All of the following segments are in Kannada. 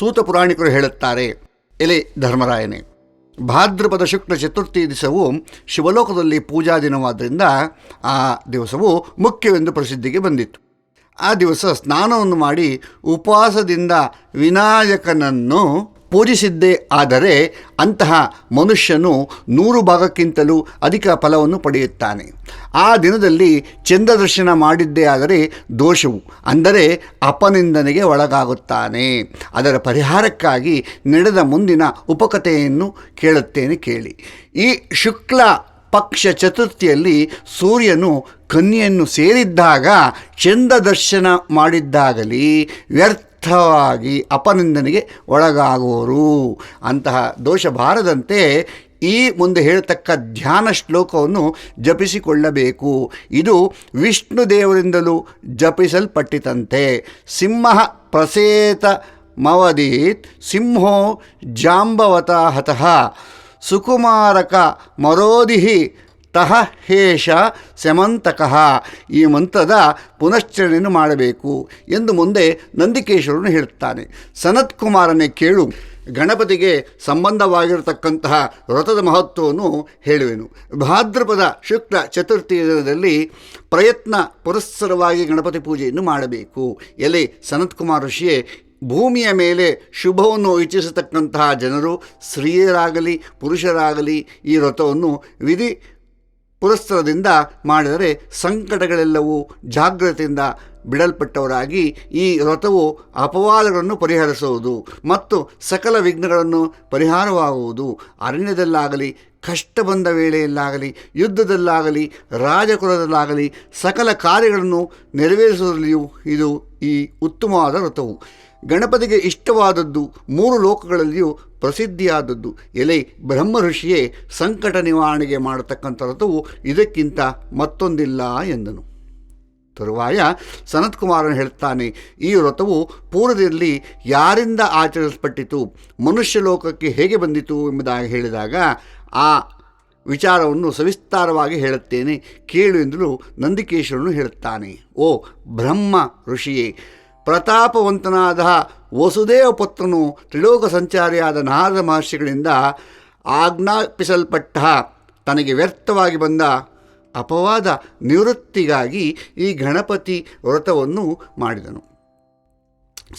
ಸೂತ ಪುರಾಣಿಕರು ಹೇಳುತ್ತಾರೆ, ಎಲೆ ಧರ್ಮರಾಯನೇ, ಭಾದ್ರಪದ ಶುಕ್ಲ ಚತುರ್ಥಿ ದಿವಸವು ಶಿವಲೋಕದಲ್ಲಿ ಪೂಜಾ ದಿನವಾದ್ದರಿಂದ ಆ ದಿವಸವು ಮುಖ್ಯವೆಂದು ಪ್ರಸಿದ್ಧಿಗೆ ಬಂದಿತ್ತು. ಆ ದಿವಸ ಸ್ನಾನವನ್ನು ಮಾಡಿ ಉಪವಾಸದಿಂದ ವಿನಾಯಕನನ್ನು ಪೂಜಿಸಿದ್ದೇ ಆದರೆ ಅಂತಹ ಮನುಷ್ಯನು ನೂರು ಭಾಗಕ್ಕಿಂತಲೂ ಅಧಿಕ ಫಲವನ್ನು ಪಡೆಯುತ್ತಾನೆ. ಆ ದಿನದಲ್ಲಿ ಚಂದ್ರದರ್ಶನ ಮಾಡಿದ್ದೇ ಆದರೆ ದೋಷವು, ಅಂದರೆ ಅಪನಿಂದನೆಗೆ ಒಳಗಾಗುತ್ತಾನೆ. ಅದರ ಪರಿಹಾರಕ್ಕಾಗಿ ನಡೆದ ಮುಂದಿನ ಉಪಕಥೆಯನ್ನು ಕೇಳುತ್ತೇನೆ ಕೇಳಿ. ಈ ಶುಕ್ಲ ಪಕ್ಷ ಚತುರ್ಥಿಯಲ್ಲಿ ಸೂರ್ಯನು ಕನ್ಯೆಯನ್ನು ಸೇರಿದ್ದಾಗ ಚಂದ ದರ್ಶನ ಮಾಡಿದ್ದಾಗಲಿ ವ್ಯರ್ಥವಾಗಿ ಅಪನಿಂದನೆಗೆ ಒಳಗಾಗುವರು. ಅಂತಹ ದೋಷ ಬಾರದಂತೆ ಈ ಮುಂದೆ ಹೇಳತಕ್ಕ ಧ್ಯಾನ ಶ್ಲೋಕವನ್ನು ಜಪಿಸಿಕೊಳ್ಳಬೇಕು. ಇದು ವಿಷ್ಣು ದೇವರಿಂದಲೂ ಜಪಿಸಲ್ಪಟ್ಟಿತಂತೆ. ಸಿಂಹ ಪ್ರಸೇತ ಮವದೀತ್ ಸಿಂಹೋ ಜಾಂಬವತ ಹತಃ ಸುಕುಮಾರಕ ಮರೋದಿಹಿ ತಹ ಹೇಷ ಸೆಮಂತಕಃ. ಈ ಮಂತ್ರದ ಪುನಶ್ಚರಣೆಯನ್ನು ಮಾಡಬೇಕು ಎಂದು ಮುಂದೆ ನಂದಿಕೇಶ್ವರನು ಹೇಳುತ್ತಾನೆ. ಸನತ್ ಕುಮಾರನೇ ಕೇಳು, ಗಣಪತಿಗೆ ಸಂಬಂಧವಾಗಿರತಕ್ಕಂತಹ ವ್ರತದ ಮಹತ್ವವನ್ನು ಹೇಳುವೆನು. ಭಾದ್ರಪದ ಶುಕ್ಲ ಚತುರ್ಥಿಯ ದಿನದಲ್ಲಿ ಪ್ರಯತ್ನ ಪುರಸ್ಸರವಾಗಿ ಗಣಪತಿ ಪೂಜೆಯನ್ನು ಮಾಡಬೇಕು. ಎಲೆ ಸನತ್ಕುಮಾರ್ ಋಷಿಯೇ, ಭೂಮಿಯ ಮೇಲೆ ಶುಭವನ್ನು ಇಚ್ಛಿಸತಕ್ಕಂತಹ ಜನರು ಸ್ತ್ರೀಯರಾಗಲಿ, ಪುರುಷರಾಗಲಿ ಈ ವ್ರತವನ್ನು ವಿಧಿ ಪುರಸ್ಸರದಿಂದ ಮಾಡಿದರೆ ಸಂಕಟಗಳೆಲ್ಲವೂ ಜಾಗ್ರತೆಯಿಂದ ಬಿಡಲ್ಪಟ್ಟವರಾಗಿ ಈ ವ್ರತವು ಅಪವಾದಗಳನ್ನು ಪರಿಹರಿಸುವುದು ಮತ್ತು ಸಕಲ ವಿಘ್ನಗಳನ್ನು ಪರಿಹಾರವಾಗುವುದು. ಅರಣ್ಯದಲ್ಲಾಗಲಿ ಕಷ್ಟ ಬಂದ ವೇಳೆಯಲ್ಲಾಗಲಿ, ಯುದ್ಧದಲ್ಲಾಗಲಿ, ರಾಜಕುಲದಲ್ಲಾಗಲಿ ಸಕಲ ಕಾರ್ಯಗಳನ್ನು ನೆರವೇರಿಸುವುದರಲ್ಲಿಯೂ ಇದು ಈ ಉತ್ತಮವಾದ ವ್ರತವು. ಗಣಪತಿಗೆ ಇಷ್ಟವಾದದ್ದು ಮೂರು ಲೋಕಗಳಲ್ಲಿಯೂ ಪ್ರಸಿದ್ಧಿಯಾದದ್ದು. ಎಲೆ ಬ್ರಹ್ಮ ಋಷಿಯೇ ಸಂಕಟ ನಿವಾರಣೆಗೆ ಮಾಡತಕ್ಕಂಥ ಇದಕ್ಕಿಂತ ಮತ್ತೊಂದಿಲ್ಲ ಎಂದನು. ತರುವಾಯ ಸನತ್ಕುಮಾರನು ಹೇಳ್ತಾನೆ, ಈ ವ್ರತವು ಪೂರ್ವದಲ್ಲಿ ಯಾರಿಂದ ಆಚರಿಸಲ್ಪಟ್ಟಿತು ಮನುಷ್ಯ ಲೋಕಕ್ಕೆ ಹೇಗೆ ಬಂದಿತು ಎಂಬುದಾಗಿ ಹೇಳಿದಾಗ, ಆ ವಿಚಾರವನ್ನು ಸವಿಸ್ತಾರವಾಗಿ ಹೇಳುತ್ತೇನೆ, ಕೇಳು ಎಂದಲೂ ನಂದಿಕೇಶ್ವರನು ಹೇಳುತ್ತಾನೆ. ಓ ಬ್ರಹ್ಮ ಋಷಿಯೇ ಪ್ರತಾಪವಂತನಾದ ವಸುದೇವ ಪುತ್ರನು ತ್ರಿಲೋಕ ಸಂಚಾರಿಯಾದ ನಾರದ ಮಹರ್ಷಿಗಳಿಂದ ಆಜ್ಞಾಪಿಸಲ್ಪಟ್ಟ ತನಗೆ ವ್ಯರ್ಥವಾಗಿ ಬಂದ ಅಪವಾದ ನಿವೃತ್ತಿಗಾಗಿ ಈ ಗಣಪತಿ ವ್ರತವನ್ನು ಮಾಡಿದನು.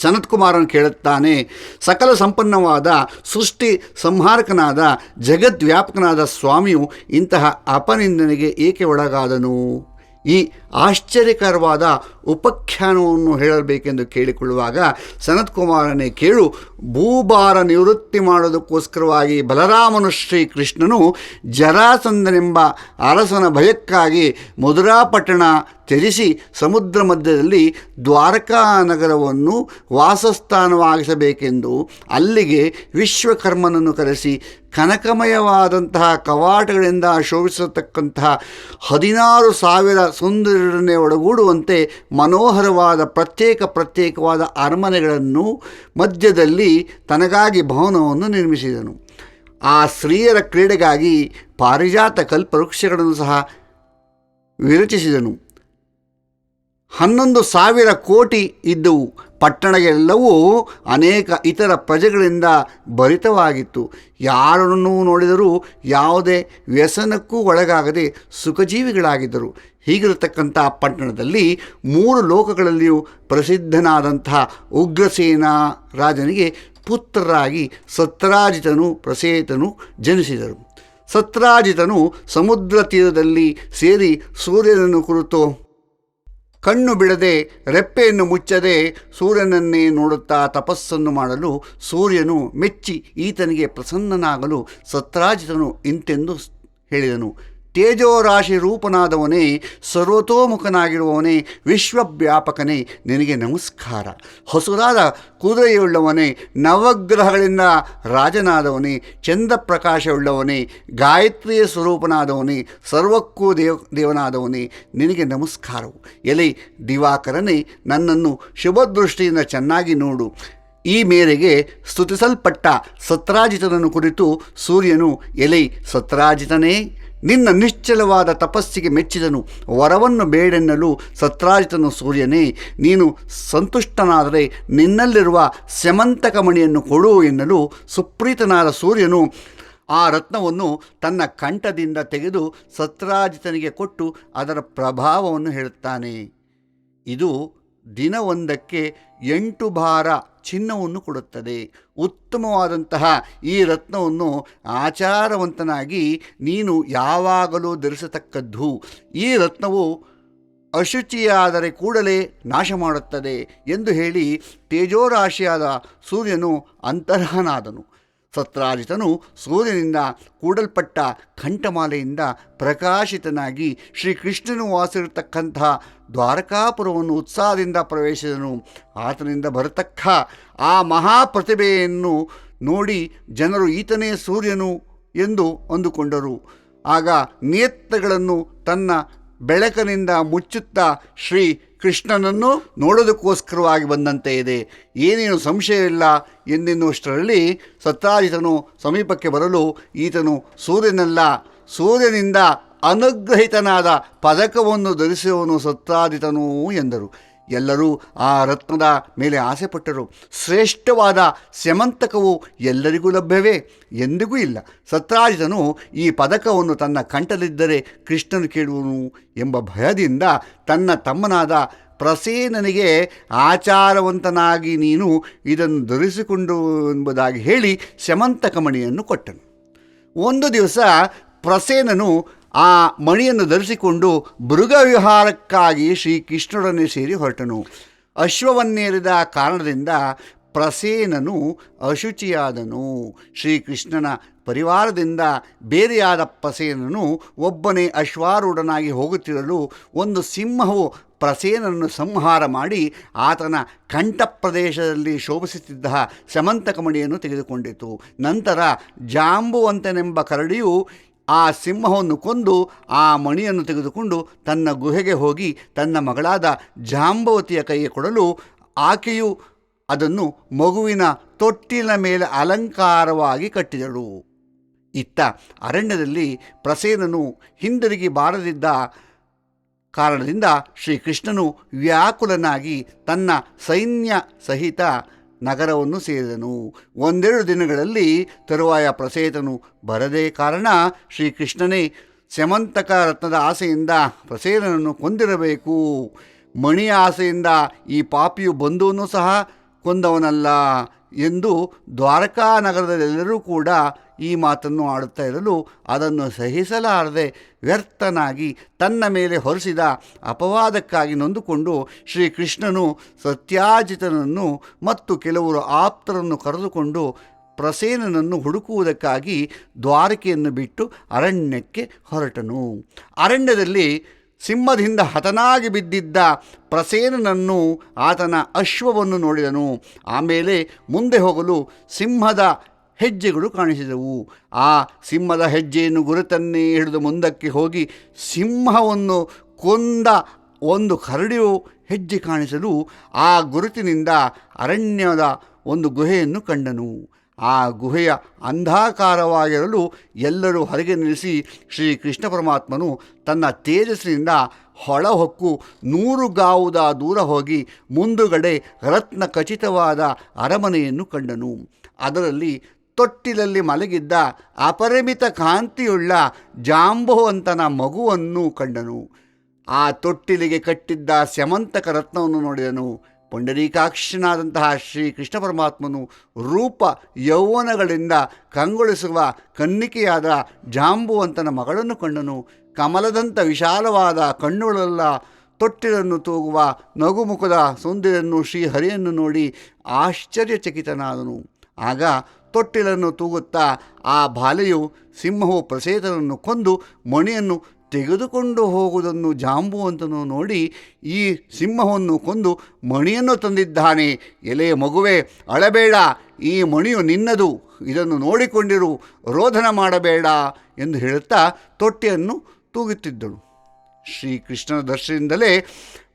ಸನತ್ಕುಮಾರನು ಕೇಳುತ್ತಾನೆ, ಸಕಲ ಸಂಪನ್ನವಾದ ಸೃಷ್ಟಿ ಸಂಹಾರಕನಾದ ಜಗದ್ವ್ಯಾಪಕನಾದ ಸ್ವಾಮಿಯು ಇಂತಹ ಅಪನಿಂದನೆಗೆ ಏಕೆ ಒಳಗಾದನು? ಈ ಆಶ್ಚರ್ಯಕರವಾದ ಉಪಖ್ಯಾನವನ್ನು ಹೇಳಬೇಕೆಂದು ಕೇಳಿಕೊಳ್ಳುವಾಗ ಸನತ್ಕುಮಾರನೇ ಕೇಳು, ಭೂಭಾರ ನಿವೃತ್ತಿ ಮಾಡೋದಕ್ಕೋಸ್ಕರವಾಗಿ ಬಲರಾಮನು ಶ್ರೀಕೃಷ್ಣನು ಜರಾಸಂದನೆಂಬ ಅರಸನ ಭಯಕ್ಕಾಗಿ ಮಧುರಾಪಟ್ಟಣ ತ್ಯಜಿಸಿ ಸಮುದ್ರ ಮಧ್ಯದಲ್ಲಿ ದ್ವಾರಕಾ ನಗರವನ್ನು ವಾಸಸ್ಥಾನವಾಗಿಸಬೇಕೆಂದು ಅಲ್ಲಿಗೆ ವಿಶ್ವಕರ್ಮನನ್ನು ಕರೆಸಿ ಕನಕಮಯವಾದಂತಹ ಕವಾಟಗಳಿಂದ ಶೋಭಿಸತಕ್ಕಂತಹ ಹದಿನಾರು ಸಾವಿರ ಸುಂದರನೇ ಒಳಗೂಡುವಂತೆ ಮನೋಹರವಾದ ಪ್ರತ್ಯೇಕ ಪ್ರತ್ಯೇಕವಾದ ಅರಮನೆಗಳನ್ನು ಮಧ್ಯದಲ್ಲಿ ತನಗಾಗಿ ಭವನವನ್ನು ನಿರ್ಮಿಸಿದನು. ಆ ಸ್ತ್ರೀಯರ ಕ್ರೀಡೆಗಾಗಿ ಪಾರಿಜಾತ ಕಲ್ಪವೃಕ್ಷಗಳನ್ನು ಸಹ ವಿರಚಿಸಿದನು. ಹನ್ನೊಂದು ಸಾವಿರ ಕೋಟಿ ಇದ್ದವು. ಪಟ್ಟಣಗೆಲ್ಲವೂ ಅನೇಕ ಇತರ ಪ್ರಜೆಗಳಿಂದ ಭರಿತವಾಗಿತ್ತು. ಯಾರನ್ನು ನೋಡಿದರೂ ಯಾವುದೇ ವ್ಯಸನಕ್ಕೂ ಒಳಗಾಗದೆ ಸುಖಜೀವಿಗಳಾಗಿದ್ದರು. ಹೀಗಿರತಕ್ಕಂಥ ಪಟ್ಟಣದಲ್ಲಿ ಮೂರು ಲೋಕಗಳಲ್ಲಿಯೂ ಪ್ರಸಿದ್ಧನಾದಂತಹ ಉಗ್ರಸೇನ ರಾಜನಿಗೆ ಪುತ್ರರಾಗಿ ಸತ್ರಾಜಿತನು, ಪ್ರಸೇತನು ಜನಿಸಿದರು. ಸತ್ರಾಜಿತನು ಸಮುದ್ರ ತೀರದಲ್ಲಿ ಸೇರಿ ಸೂರ್ಯನನ್ನು ಕುರಿತು ಕಣ್ಣು ಬಿಡದೆ, ರೆಪ್ಪೆಯನ್ನು ಮುಚ್ಚದೆ ಸೂರ್ಯನನ್ನೇ ನೋಡುತ್ತಾ ತಪಸ್ಸನ್ನು ಮಾಡಲು ಸೂರ್ಯನು ಮೆಚ್ಚಿ ಈತನಿಗೆ ಪ್ರಸನ್ನನಾಗಲು ಸತ್ರಾಜಿತನು ಇಂತೆಂದು ಹೇಳಿದನು. ತೇಜೋರಾಶಿ ರೂಪನಾದವನೇ, ಸರ್ವತೋಮುಖನಾಗಿರುವವನೇ, ವಿಶ್ವವ್ಯಾಪಕನೇ, ನಿನಗೆ ನಮಸ್ಕಾರ. ಹೊಸದಾದ ಕುದುರೆಯುಳ್ಳವನೇ, ನವಗ್ರಹಗಳಿಂದ ರಾಜನಾದವನೇ ಚಂದ ಪ್ರಕಾಶವುಳ್ಳವನೇ ಗಾಯತ್ರಿಯ ಸ್ವರೂಪನಾದವನೇ, ಸರ್ವಕ್ಕೂ ದೇವ, ದೇವನಾದವನೇ, ನಿನಗೆ ನಮಸ್ಕಾರವು. ಎಲೆ ದಿವಾಕರನೇ, ನನ್ನನ್ನು ಶುಭದೃಷ್ಟಿಯಿಂದ ಚೆನ್ನಾಗಿ ನೋಡು. ಈ ಮೇರೆಗೆ ಸ್ತುತಿಸಲ್ಪಟ್ಟ ಸತ್ರಾಜಿತನನ್ನು ಕುರಿತು ಸೂರ್ಯನು ಎಲೆ ಸತ್ರಾಜಿತನೇ? ನಿನ್ನ ನಿಶ್ಚಲವಾದ ತಪಸ್ಸಿಗೆ ಮೆಚ್ಚಿದನು. ವರವನ್ನು ಬೇಡೆನ್ನಲು ಸತ್ರಾಜಿತನು ಸೂರ್ಯನೇ, ನೀನು ಸಂತುಷ್ಟನಾದರೆ ನಿನ್ನಲ್ಲಿರುವ ಸ್ಯಮಂತಕ ಮಣಿಯನ್ನು ಕೊಡು ಎನ್ನಲು ಸುಪ್ರೀತನಾದ ಸೂರ್ಯನು ಆ ರತ್ನವನ್ನು ತನ್ನ ಕಂಠದಿಂದ ತೆಗೆದು ಸತ್ರಾಜಿತನಿಗೆ ಕೊಟ್ಟು ಅದರ ಪ್ರಭಾವವನ್ನು ಹೇಳುತ್ತಾನೆ. ಇದು ದಿನವೊಂದಕ್ಕೆ ಎಂಟು ಭಾರ ಚಿನ್ನವನ್ನು ಕೊಡುತ್ತದೆ. ಉತ್ತಮವಾದಂತಹ ಈ ರತ್ನವನ್ನು ಆಚಾರವಂತನಾಗಿ ನೀನು ಯಾವಾಗಲೂ ಧರಿಸತಕ್ಕದ್ದು. ಈ ರತ್ನವು ಅಶುಚಿಯಾದರೆ ಕೂಡಲೇ ನಾಶ ಮಾಡುತ್ತದೆ ಎಂದು ಹೇಳಿ ತೇಜೋರಾಶಿಯಾದ ಸೂರ್ಯನು ಅಂತರ್ಹನಾದನು. ಸತ್ರಾಜಿತನು ಸೂರ್ಯನಿಂದ ಕೂಡಲ್ಪಟ್ಟ ಕಂಠಮಾಲೆಯಿಂದ ಪ್ರಕಾಶಿತನಾಗಿ ಶ್ರೀಕೃಷ್ಣನು ವಾಸಿರತಕ್ಕಂಥ ದ್ವಾರಕಾಪುರವನ್ನು ಉತ್ಸಾಹದಿಂದ ಪ್ರವೇಶಿಸಿದನು. ಆತನಿಂದ ಬರತಕ್ಕ ಆ ಮಹಾಪ್ರತಿಭೆಯನ್ನು ನೋಡಿ ಜನರು, ಈತನೇ ಸೂರ್ಯನು ಎಂದು ಅಂದುಕೊಂಡರು. ಆಗ ನೇತ್ರಗಳನ್ನು ತನ್ನ ಬೆಳಕನಿಂದ ಮುಚ್ಚುತ್ತಾ ಶ್ರೀ ಕೃಷ್ಣನನ್ನು ನೋಡೋದಕ್ಕೋಸ್ಕರವಾಗಿ ಬಂದಂತೆ ಇದೆ. ಏನೇನು ಸಂಶಯವಿಲ್ಲ ಎಂದೆನ್ನುವಷ್ಟರಲ್ಲಿ ಸತ್ರಾಜಿತನು ಸಮೀಪಕ್ಕೆ ಬರಲು ಈತನು ಸೂರ್ಯನಲ್ಲ. ಸೂರ್ಯನಿಂದ ಅನುಗ್ರಹಿತನಾದ ಪದಕವನ್ನು ಧರಿಸುವವನು ಸತ್ರಾಜಿತನು ಎಂದರು. ಎಲ್ಲರೂ ಆ ರತ್ನದ ಮೇಲೆ ಆಸೆಪಟ್ಟರು ಶ್ರೇಷ್ಠವಾದ ಸ್ಯಮಂತಕವು ಎಲ್ಲರಿಗೂ ಲಭ್ಯವೇ? ಎಂದಿಗೂ ಇಲ್ಲ. ಸತ್ರಾಜಿತನು ಈ ಪದಕವನ್ನು ತನ್ನ ಕಂಠಲಿದ್ದರೆ ಕೃಷ್ಣನು ಕೇಳುವನು ಎಂಬ ಭಯದಿಂದ ತನ್ನ ತಮ್ಮನಾದ ಪ್ರಸೇನನಿಗೆ ಆಚಾರವಂತನಾಗಿ ನೀನು ಇದನ್ನು ಧರಿಸಿಕೊಂಡು ಎಂಬುದಾಗಿ ಹೇಳಿ ಸ್ಯಮಂತಕಮಣಿಯನ್ನು ಕೊಟ್ಟನು. ಒಂದು ದಿವಸ ಪ್ರಸೇನನು ಆ ಮಣಿಯನ್ನು ಧರಿಸಿಕೊಂಡು ಮೃಗವಿಹಾರಕ್ಕಾಗಿ ಶ್ರೀಕೃಷ್ಣರನ್ನೇ ಸೇರಿ ಹೊರಟನು. ಅಶ್ವವನ್ನೇರಿದ ಕಾರಣದಿಂದ ಪ್ರಸೇನನು ಅಶುಚಿಯಾದನು. ಶ್ರೀಕೃಷ್ಣನ ಪರಿವಾರದಿಂದ ಬೇರೆಯಾದ ಪ್ರಸೇನನು ಒಬ್ಬನೇ ಅಶ್ವಾರೂಢನಾಗಿ ಹೋಗುತ್ತಿರಲು ಒಂದು ಸಿಂಹವು ಪ್ರಸೇನನ್ನು ಸಂಹಾರ ಮಾಡಿ ಆತನ ಕಂಠ ಪ್ರದೇಶದಲ್ಲಿ ಶೋಭಿಸುತ್ತಿದ್ದ ಶಮಂತಕಮಣಿಯನ್ನು ತೆಗೆದುಕೊಂಡಿತು. ನಂತರ ಜಾಂಬುವಂತನೆಂಬ ಕರಡಿಯು ಆ ಸಿಂಹವನ್ನು ಕೊಂದು ಆ ಮಣಿಯನ್ನು ತೆಗೆದುಕೊಂಡು ತನ್ನ ಗುಹೆಗೆ ಹೋಗಿ ತನ್ನ ಮಗಳಾದ ಜಾಂಬವತಿಯ ಕೈಗೆ ಕೊಡಲು ಆಕೆಯು ಅದನ್ನು ಮಗುವಿನ ತೊಟ್ಟಿಲ ಮೇಲೆ ಅಲಂಕಾರವಾಗಿ ಕಟ್ಟಿದಳು. ಇತ್ತ ಅರಣ್ಯದಲ್ಲಿ ಪ್ರಸೇನನು ಹಿಂದಿರುಗಿ ಬಾರದಿದ್ದ ಕಾರಣದಿಂದ ಶ್ರೀಕೃಷ್ಣನು ವ್ಯಾಕುಲನಾಗಿ ತನ್ನ ಸೈನ್ಯ ಸಹಿತ ನಗರವನ್ನು ಸೇರಿದನು. ಒಂದೆರಡು ದಿನಗಳಲ್ಲಿ ತರುವಾಯ ಪ್ರಸೇತನು ಬರದೇ ಕಾರಣ ಶ್ರೀಕೃಷ್ಣನೇ ಸ್ಯಮಂತಕ ರತ್ನದ ಆಸೆಯಿಂದ ಪ್ರಸೇತನನ್ನು ಕೊಂದಿರಬೇಕು. ಮಣಿಯ ಆಸೆಯಿಂದ ಈ ಪಾಪಿಯು ಬಂಧುವನ್ನು ಸಹ ಕೊಂದವನಲ್ಲ ಎಂದು ದ್ವಾರಕಾ ನಗರದಲ್ಲೆಲ್ಲರೂ ಕೂಡ ಈ ಮಾತನ್ನು ಆಡುತ್ತಾ ಇರಲು ಅದನ್ನು ಸಹಿಸಲಾರದೆ ವ್ಯರ್ಥನಾಗಿ ತನ್ನ ಮೇಲೆ ಹೊರಿಸಿದ ಅಪವಾದಕ್ಕಾಗಿ ನೊಂದುಕೊಂಡು ಶ್ರೀಕೃಷ್ಣನು ಸತ್ಯಾಜಿತನನ್ನು ಮತ್ತು ಕೆಲವರು ಆಪ್ತರನ್ನು ಕರೆದುಕೊಂಡು ಪ್ರಸೇನನನ್ನು ಹುಡುಕುವುದಕ್ಕಾಗಿ ದ್ವಾರಕೆಯನ್ನು ಬಿಟ್ಟು ಅರಣ್ಯಕ್ಕೆ ಹೊರಟನು. ಅರಣ್ಯದಲ್ಲಿ ಸಿಂಹದಿಂದ ಹತನಾಗಿ ಬಿದ್ದಿದ್ದ ಪ್ರಸೇನನನ್ನು ಆತನ ಅಶ್ವವನ್ನು ನೋಡಿದನು. ಆಮೇಲೆ ಮುಂದೆ ಹೋಗಲು ಸಿಂಹದ ಹೆಜ್ಜೆಗಳು ಕಾಣಿಸಿದವು. ಆ ಸಿಂಹದ ಹೆಜ್ಜೆಯನ್ನು ಗುರುತನ್ನೇ ಹಿಡಿದು ಮುಂದಕ್ಕೆ ಹೋಗಿ ಸಿಂಹವನ್ನು ಕೊಂದ ಒಂದು ಕರಡಿಯು ಹೆಜ್ಜೆ ಕಾಣಿಸಲು ಆ ಗುರುತಿನಿಂದ ಅರಣ್ಯದ ಒಂದು ಗುಹೆಯನ್ನು ಕಂಡನು. ಆ ಗುಹೆಯ ಅಂಧಾಕಾರವಾಗಿರಲು ಎಲ್ಲರೂ ಹೊರಗೆ ನಿಲ್ಲಿಸಿ ಶ್ರೀ ಕೃಷ್ಣ ಪರಮಾತ್ಮನು ತನ್ನ ತೇಜಸ್ಸಿನಿಂದ ಹೊಳಹೊಕ್ಕು ನೂರು ಗಾವುದ ದೂರ ಹೋಗಿ ಮುಂದುಗಡೆ ರತ್ನ ಖಚಿತವಾದ ಅರಮನೆಯನ್ನು ಕಂಡನು. ಅದರಲ್ಲಿ ತೊಟ್ಟಿಲಲ್ಲಿ ಮಲಗಿದ್ದ ಅಪರಿಮಿತ ಕಾಂತಿಯುಳ್ಳ ಜಾಂಬುವಂತನ ಮಗುವನ್ನು ಕಂಡನು. ಆ ತೊಟ್ಟಿಲಿಗೆ ಕಟ್ಟಿದ್ದ ಸ್ಯಮಂತಕ ರತ್ನವನ್ನು ನೋಡಿದನು. ಪುಂಡರೀಕಾಕ್ಷನಾದಂತಹ ಶ್ರೀ ಕೃಷ್ಣ ಪರಮಾತ್ಮನು ರೂಪ ಯೌವನಗಳಿಂದ ಕಂಗೊಳಿಸುವ ಕನ್ನಿಕೆಯಾದ ಜಾಂಬುವಂತನ ಮಗಳನ್ನು ಕಂಡನು. ಕಮಲದಂಥ ವಿಶಾಲವಾದ ಕಣ್ಣುಗಳೆಲ್ಲ ತೊಟ್ಟಿಲನ್ನು ತೂಗುವ ನಗುಮುಖದ ಸುಂದರಿಯನ್ನು ಶ್ರೀಹರಿಯನ್ನು ನೋಡಿ ಆಶ್ಚರ್ಯಚಕಿತನಾದನು. ಆಗ ತೊಟ್ಟಿಲನ್ನು ತೂಗುತ್ತಾ ಆ ಬಾಲೆಯು ಸಿಂಹವು ಪ್ರಸೇತನನ್ನು ಕೊಂದು ಮಣಿಯನ್ನು ತೆಗೆದುಕೊಂಡು ಹೋಗುವುದನ್ನು ಜಾಂಬುವಂತನು ನೋಡಿ ಈ ಸಿಂಹವನ್ನು ಕೊಂದು ಮಣಿಯನ್ನು ತಂದಿದ್ದಾನೆ. ಎಲೆಯ ಮಗುವೆ, ಅಳಬೇಡ, ಈ ಮಣಿಯು ನಿನ್ನದು, ಇದನ್ನು ನೋಡಿಕೊಂಡಿರು, ರೋಧನ ಮಾಡಬೇಡ ಎಂದು ಹೇಳುತ್ತಾ ತೊಟ್ಟಿಯನ್ನು ತೂಗುತ್ತಿದ್ದಳು. ಶ್ರೀಕೃಷ್ಣನ ದರ್ಶನದಿಂದಲೇ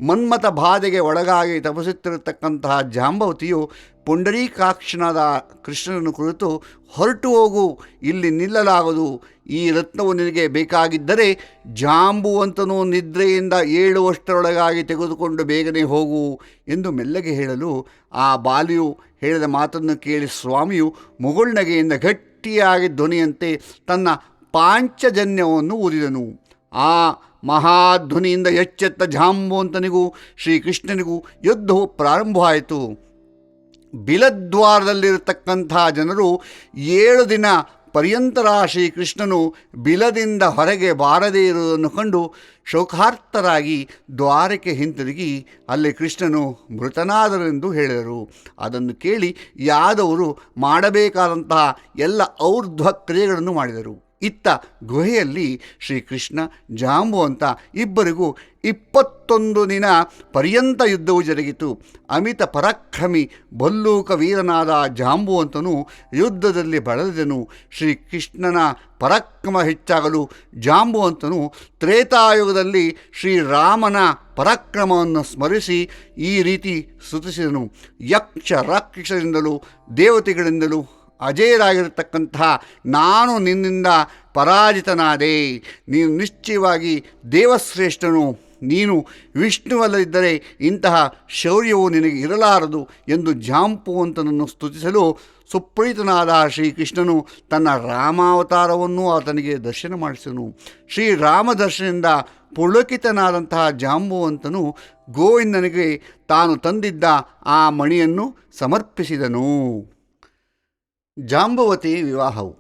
ಮನ್ಮಥ ಬಾಧೆಗೆ ಒಳಗಾಗಿ ತಪಸುತ್ತಿರತಕ್ಕಂತಹ ಜಾಂಬವತಿಯು ಪುಂಡರೀಕಾಕ್ಷನಾದ ಕೃಷ್ಣನನ್ನು ಕುರಿತು ಹೊರಟು ಹೋಗು, ಇಲ್ಲಿ ನಿಲ್ಲಲಾಗದು, ಈ ರತ್ನವು ನಿನಗೆ ಬೇಕಾಗಿದ್ದರೆ ಜಾಂಬುವಂತನು ನಿದ್ರೆಯಿಂದ ಏಳುವಷ್ಟರೊಳಗಾಗಿ ತೆಗೆದುಕೊಂಡು ಬೇಗನೆ ಹೋಗು ಎಂದು ಮೆಲ್ಲಗೆ ಹೇಳಲು ಆ ಬಾಲಿಯು ಹೇಳಿದ ಮಾತನ್ನು ಕೇಳಿ ಸ್ವಾಮಿಯು ಮುಗುಳ್ನಗೆಯಿಂದ ಗಟ್ಟಿಯಾಗಿ ಧ್ವನಿಯಂತೆ ತನ್ನ ಪಾಂಚಜನ್ಯವನ್ನು ಊದಿದನು. ಆ ಮಹಾಧ್ವನಿಯಿಂದ ಎಚ್ಚೆತ್ತ ಜಾಂಬುವಂತನಿಗೂ ಶ್ರೀಕೃಷ್ಣನಿಗೂ ಯುದ್ಧವು ಪ್ರಾರಂಭವಾಯಿತು. ಬಿಲದ್ವಾರದಲ್ಲಿರತಕ್ಕಂಥ ಜನರು ಏಳು ದಿನ ಪರ್ಯಂತರ ಶ್ರೀಕೃಷ್ಣನು ಬಿಲದಿಂದ ಹೊರಗೆ ಬಾರದೇ ಇರುವುದನ್ನು ಕಂಡು ಶೋಕಾರ್ತರಾಗಿ ದ್ವಾರಕ್ಕೆ ಹಿಂತಿರುಗಿ ಅಲ್ಲಿ ಕೃಷ್ಣನು ಮೃತನಾದರೆಂದು ಹೇಳಿದರು. ಅದನ್ನು ಕೇಳಿ ಯಾದವರು ಮಾಡಬೇಕಾದಂತಹ ಎಲ್ಲ ಔರ್ಧ್ವ ಕ್ರಿಯೆಗಳನ್ನು ಮಾಡಿದರು. ಇತ್ತ ಗುಹೆಯಲ್ಲಿ ಶ್ರೀಕೃಷ್ಣ, ಜಾಂಬು ಅಂತ ಇಬ್ಬರಿಗೂ ಇಪ್ಪತ್ತೊಂದು ದಿನ ಪರ್ಯಂತ ಯುದ್ಧವು ಜರುಗಿತು. ಅಮಿತ ಪರಾಕ್ರಮಿ ಬಲ್ಲೂಕ ವೀರನಾದ ಜಾಂಬುವಂತನು ಯುದ್ಧದಲ್ಲಿ ಬಳಲಿದನು ಶ್ರೀಕೃಷ್ಣನ ಪರಾಕ್ರಮ ಹೆಚ್ಚಾಗಲು ಜಾಂಬು ಅಂತನು ತ್ರೇತಾಯುಗದಲ್ಲಿ ಶ್ರೀರಾಮನ ಪರಾಕ್ರಮವನ್ನು ಸ್ಮರಿಸಿ ಈ ರೀತಿ ಸ್ತುತಿಸಿದನು. ಯಕ್ಷ ರಾಕ್ಷಸರಿಂದಲೂ ದೇವತೆಗಳಿಂದಲೂ ಅಜೇಯರಾಗಿರತಕ್ಕಂತಹ ನಾನು ನಿನ್ನಿಂದ ಪರಾಜಿತನಾದೆ, ನೀನು ನಿಶ್ಚಯವಾಗಿ ದೇವಶ್ರೇಷ್ಠನು, ನೀನು ವಿಷ್ಣುವಲ್ಲದಿದ್ದರೆ ಇಂತಹ ಶೌರ್ಯವು ನಿನಗೆ ಇರಲಾರದು ಎಂದು ಜಾಂಪುವಂತನನ್ನು ಸ್ತುತಿಸಲು ಸುಪ್ರೀತನಾದ ಶ್ರೀಕೃಷ್ಣನು ತನ್ನ ರಾಮಾವತಾರವನ್ನು ಆತನಿಗೆ ದರ್ಶನ ಮಾಡಿಸಿದನು. ಶ್ರೀರಾಮ ದರ್ಶನದಿಂದ ಪುಳಕಿತನಾದಂತಹ ಜಾಂಬುವಂತನು ಗೋವಿಂದನಿಗೆ ತಾನು ತಂದಿದ್ದ ಆ ಮಣಿಯನ್ನು ಸಮರ್ಪಿಸಿದನು. ಜಾಂಬವತಿ ವಿವಾಹವು.